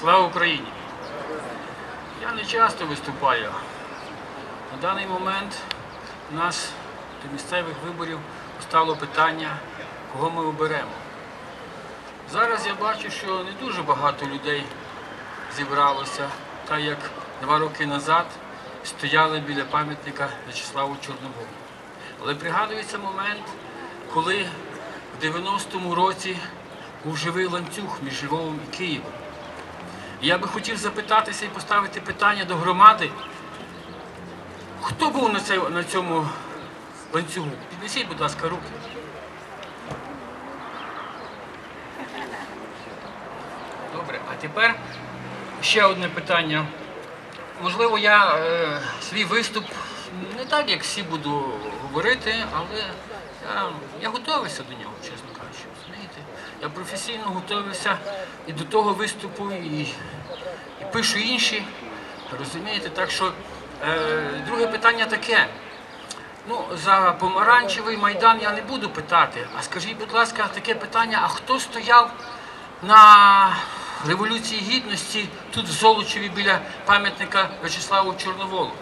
Слава Україні! Я не часто виступаю. На даний момент у нас до місцевих виборів стало питання, кого ми оберемо. Зараз я бачу, що не дуже багато людей зібралося, так як два роки назад стояли біля пам'ятника В'ячеславу Чорноволу. Але пригадується момент, коли в 90-му році був живий ланцюг між Львовом і Києвом. Я би хотів запитатися і поставити питання до громади. Хто був на, цей, на цьому ланцюгу? Піднесіть, будь ласка, руки. Добре, а тепер ще одне питання. Можливо, я е, свій виступ не так, як всі буду говорити, але я, я готувався до нього, чесно кажучи. розумієте? Я професійно готувався і до того виступу, і, і пишу інші. Розумієте, так що е, друге питання таке. Ну, за помаранчевий майдан я не буду питати. А скажіть, будь ласка, таке питання: а хто стояв на Революції Гідності тут в Золочеві біля пам'ятника В'ячеславу Чорноволу?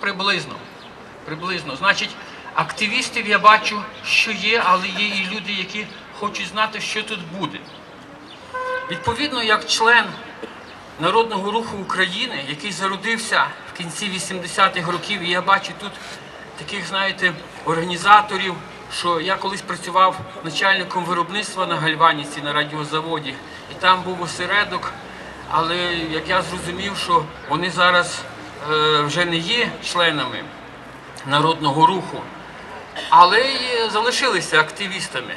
Приблизно. Приблизно. Значить, активістів я бачу, що є, але є і люди, які хочуть знати, що тут буде. Відповідно, як член Народного руху України, який зародився в кінці 80-х років, і я бачу тут таких, знаєте, організаторів, що я колись працював начальником виробництва на Гальваніці на радіозаводі, і там був осередок, але як я зрозумів, що вони зараз е, вже не є членами народного руху, але й залишилися активістами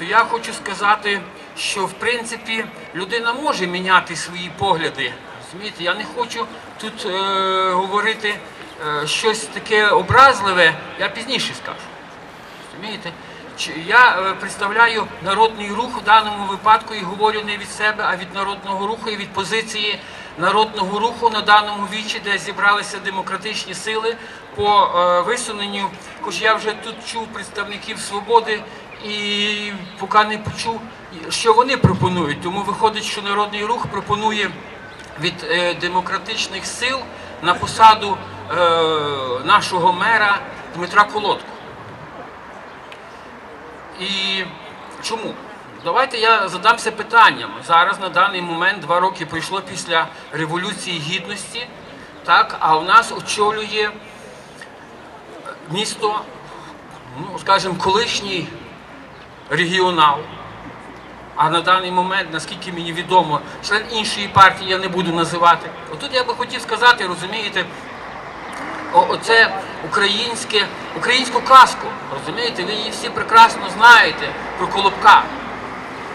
то я хочу сказати, що в принципі людина може міняти свої погляди. Розумієте, я не хочу тут е, говорити е, щось таке образливе, я пізніше скажу. Розумієте? Я е, представляю народний рух в даному випадку і говорю не від себе, а від народного руху і від позиції народного руху на даному вічі, де зібралися демократичні сили по е, висуненню. Хоч я вже тут чув представників свободи і поки не почув, що вони пропонують. Тому виходить, що народний рух пропонує від е, демократичних сил на посаду е, нашого мера Дмитра Колодку. І чому? Давайте я задамся питанням. Зараз на даний момент два роки пройшло після Революції Гідності, так, а у нас очолює місто, ну, скажімо, колишній регіонал. А на даний момент, наскільки мені відомо, член іншої партії я не буду називати. Отут я би хотів сказати, розумієте, оце українське, українську казку. Розумієте, ви її всі прекрасно знаєте про Колобка.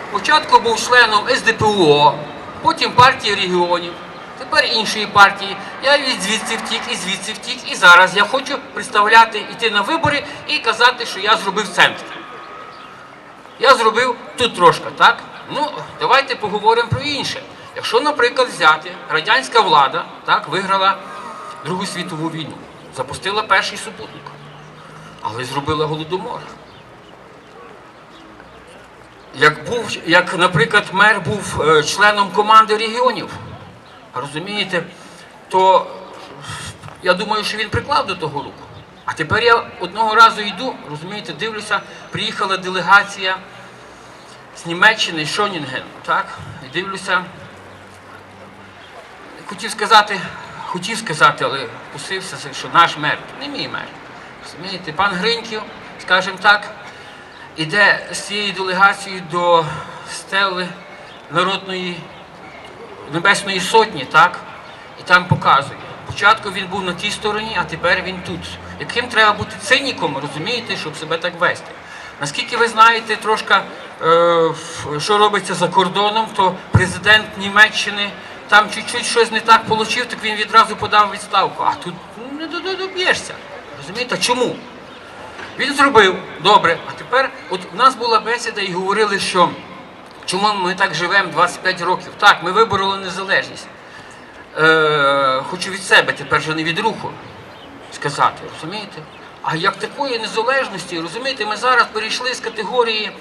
Спочатку був членом СДПУО, потім партії регіонів, тепер іншої партії. Я від звідси втік, і звідси втік, і зараз я хочу представляти, йти на вибори і казати, що я зробив центр. Я зробив тут трошки, так? Ну, давайте поговоримо про інше. Якщо, наприклад, взяти радянська влада так, виграла Другу світову війну, запустила перший супутник, але зробила голодомор. Як, був, як, наприклад, мер був е, членом команди регіонів, розумієте, то я думаю, що він приклав до того руку. А тепер я одного разу йду, розумієте, дивлюся, приїхала делегація з Німеччини, Шонінген, так? І дивлюся. Хотів сказати, хотів сказати, але пустився, що наш мер, не мій мер. Розумієте, пан Гриньків, скажімо так, іде з цією делегацією до стели Народної Небесної Сотні, так? І там показує. Спочатку він був на тій стороні, а тепер він тут. Яким треба бути циніком, розумієте, щоб себе так вести? Наскільки ви знаєте трошки, е, що робиться за кордоном, то президент Німеччини там чуть-чуть щось не так отримав, так він відразу подав відставку. А тут ну, не до- до- доб'єшся. Розумієте? Чому? Він зробив добре. А тепер, от у нас була бесіда і говорили, що чому ми так живемо 25 років. Так, ми вибороли незалежність. Е, хочу від себе, тепер вже не від руху сказати, розумієте? А як такої незалежності, розумієте, ми зараз перейшли з категорії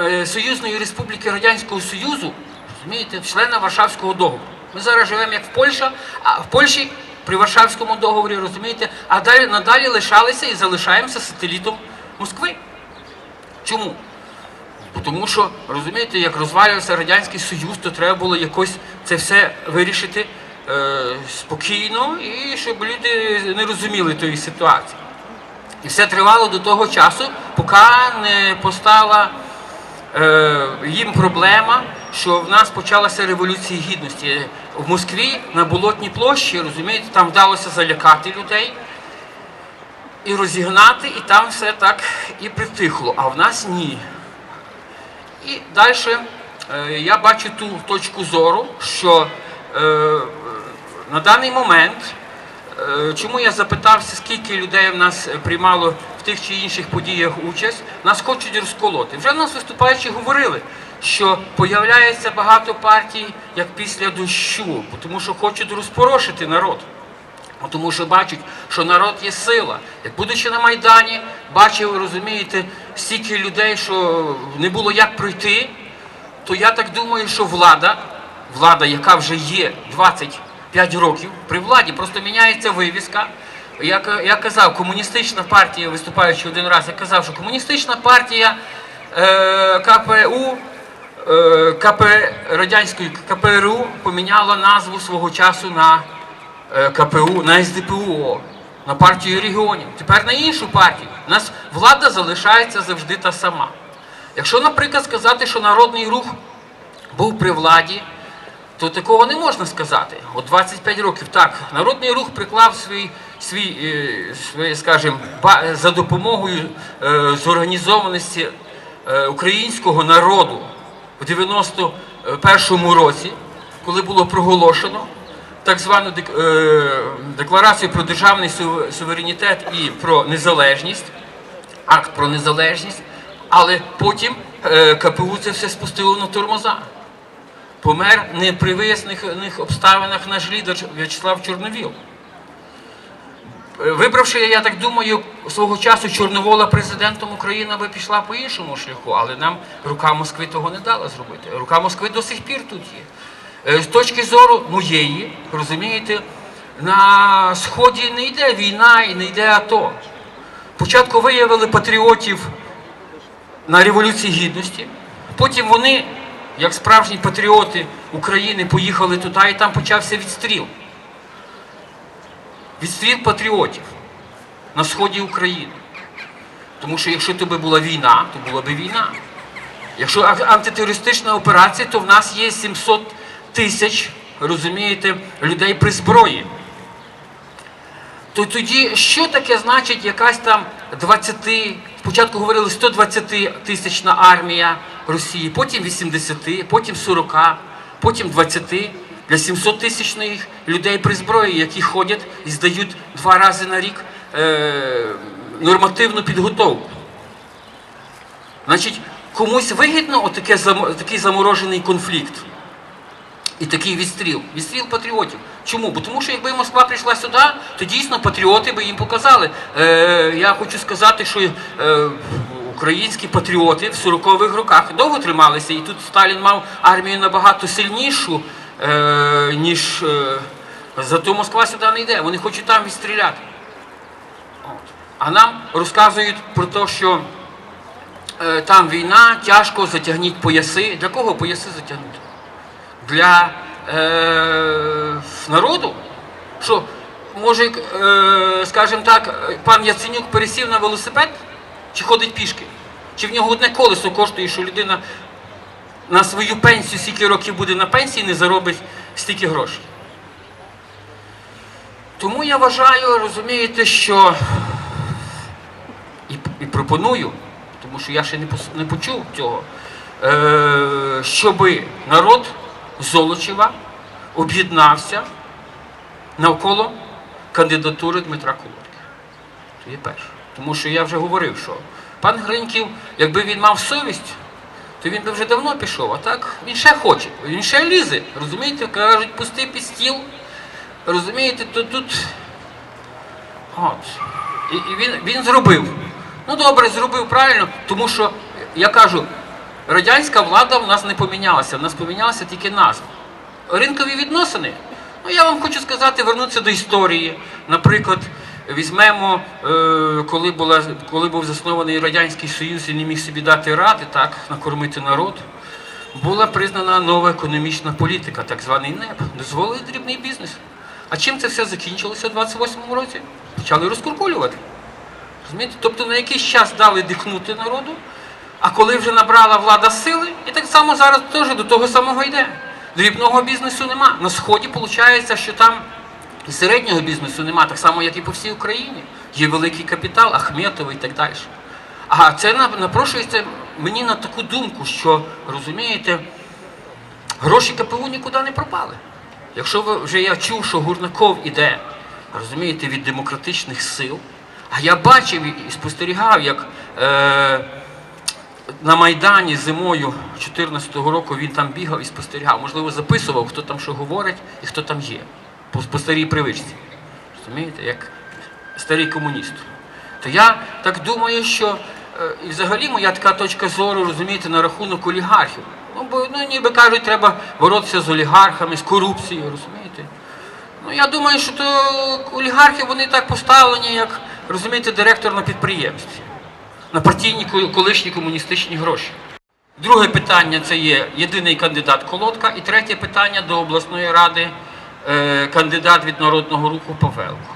е, Союзної Республіки Радянського Союзу, розумієте, члена Варшавського договору. Ми зараз живемо як в Польща, а в Польщі при Варшавському договорі, розумієте, а далі надалі лишалися і залишаємося сателітом Москви. Чому? Тому що, розумієте, як розвалювався Радянський Союз, то треба було якось це все вирішити е, спокійно і щоб люди не розуміли тої ситуації. І все тривало до того часу, поки не постала е, їм проблема, що в нас почалася революція гідності. В Москві на Болотній площі, розумієте, там вдалося залякати людей і розігнати, і там все так і притихло. А в нас ні. І далі е, я бачу ту точку зору, що е, на даний момент, е, чому я запитався, скільки людей в нас приймало в тих чи інших подіях участь, нас хочуть розколоти. Вже в нас виступаючі говорили, що появляється багато партій як після дощу, тому що хочуть розпорошити народ. Бо Тому що бачать, що народ є сила. Як будучи на Майдані, бачив, розумієте, стільки людей, що не було як пройти, то я так думаю, що влада, влада, яка вже є 25 років, при владі просто міняється вивіска. Я, я казав, комуністична партія, виступаючи один раз, я казав, що комуністична партія е, КПУ е, КП, радянської КПРУ поміняла назву свого часу на КПУ, на СДПУ, на партію регіонів. Тепер на іншу партію. У нас влада залишається завжди та сама. Якщо, наприклад, сказати, що народний рух був при владі, то такого не можна сказати. От 25 років так, народний рух приклав свій, свій, е, свій скажімо, за допомогою е, зорганізованості е, українського народу в 91-му році, коли було проголошено так звану е, декларацію про державний суверенітет і про незалежність, акт про незалежність, але потім е, КПУ це все спустило на тормоза. Помер не при виясних обставинах наш лідер В'ячеслав Чорновіл. Вибравши, я так думаю, свого часу Чорновола президентом України би пішла по іншому шляху, але нам рука Москви того не дала зробити. Рука Москви до сих пір тут є. Е, З точки зору моєї, розумієте, на Сході не йде війна і не йде АТО. Спочатку виявили патріотів на Революції Гідності. Потім вони, як справжні патріоти України, поїхали туди і там почався відстріл. Відстріл патріотів на сході України. Тому що якщо то би була війна, то була би війна. Якщо антитерористична операція, то в нас є 700 тисяч, розумієте, людей при зброї то тоді що таке значить якась там 20, спочатку говорили 120 тисячна армія Росії, потім 80, потім 40, потім 20 для 700 тисячних людей при зброї, які ходять і здають два рази на рік е, нормативну підготовку. Значить, комусь вигідно отаке, такий заморожений конфлікт. І такий відстріл. Відстріл патріотів. Чому? Бо тому що якби Москва прийшла сюди, то дійсно патріоти би їм показали. Е, я хочу сказати, що е, українські патріоти в 40-х роках довго трималися, і тут Сталін мав армію набагато сильнішу, е, ніж е, зато Москва сюди не йде. Вони хочуть там відстріляти. От. А нам розказують про те, що е, там війна, тяжко, затягніть пояси. Для кого пояси затягнути? Для е, народу, що може, е, скажімо так, пан Яценюк пересів на велосипед чи ходить пішки, чи в нього одне колесо коштує, що людина на свою пенсію, скільки років буде на пенсії, не заробить стільки грошей. Тому я вважаю, розумієте, що і, і пропоную, тому що я ще не, не почув цього, е, щоби народ Золочева об'єднався навколо кандидатури Дмитра Колодки. Це є перше. Тому що я вже говорив, що пан Гриньків, якби він мав совість, то він би вже давно пішов, а так він ще хоче, він ще лізе. Розумієте, кажуть, пусти під стіл. Розумієте, то тут. От. І, і він, він зробив. Ну добре, зробив правильно, тому що я кажу, радянська влада в нас не помінялася, в нас помінялася тільки назва. Ринкові відносини. Ну, я вам хочу сказати, вернутися до історії. Наприклад, візьмемо, е, коли, була, коли був заснований Радянський Союз і не міг собі дати ради, так, накормити народ, була признана нова економічна політика, так званий НЕП. Дозволили дрібний бізнес. А чим це все закінчилося у 28-му році? Почали розкуркулювати. Розумієте? Тобто на якийсь час дали дихнути народу, а коли вже набрала влада сили, і так само зараз теж до того самого йде. Дрібного бізнесу нема. На сході виходить, що там і середнього бізнесу нема, так само, як і по всій Україні. Є великий капітал, Ахметовий і так далі. А це напрошується мені на таку думку, що розумієте, гроші КПУ нікуди не пропали. Якщо ви вже я чув, що Гурнаков іде, розумієте, від демократичних сил, а я бачив і спостерігав, як е, на Майдані зимою 2014 року він там бігав і спостерігав, можливо, записував, хто там що говорить і хто там є. По, по старій привичці. Розумієте, як старий комуніст. То я так думаю, що е, і взагалі моя така точка зору, розумієте, на рахунок олігархів. Ну, бо ну, ніби кажуть, треба боротися з олігархами, з корупцією, розумієте? Ну, я думаю, що то олігархи вони так поставлені, як, розумієте, директор на підприємстві, на партійні колишні комуністичні гроші. Друге питання це є єдиний кандидат колодка. І третє питання до обласної ради е, кандидат від народного руху Павелко.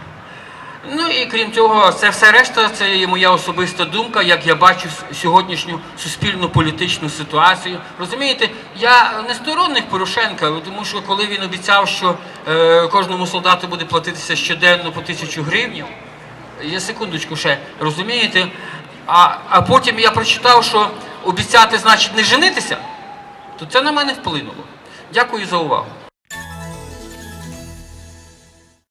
Ну і крім цього, це все решта, це є моя особиста думка, як я бачу сьогоднішню суспільну політичну ситуацію. Розумієте, я не сторонник Порошенка, тому що коли він обіцяв, що е, кожному солдату буде платитися щоденно по тисячу гривнів, я секундочку ще розумієте, а, а потім я прочитав, що обіцяти значить не женитися, то це на мене вплинуло. Дякую за увагу.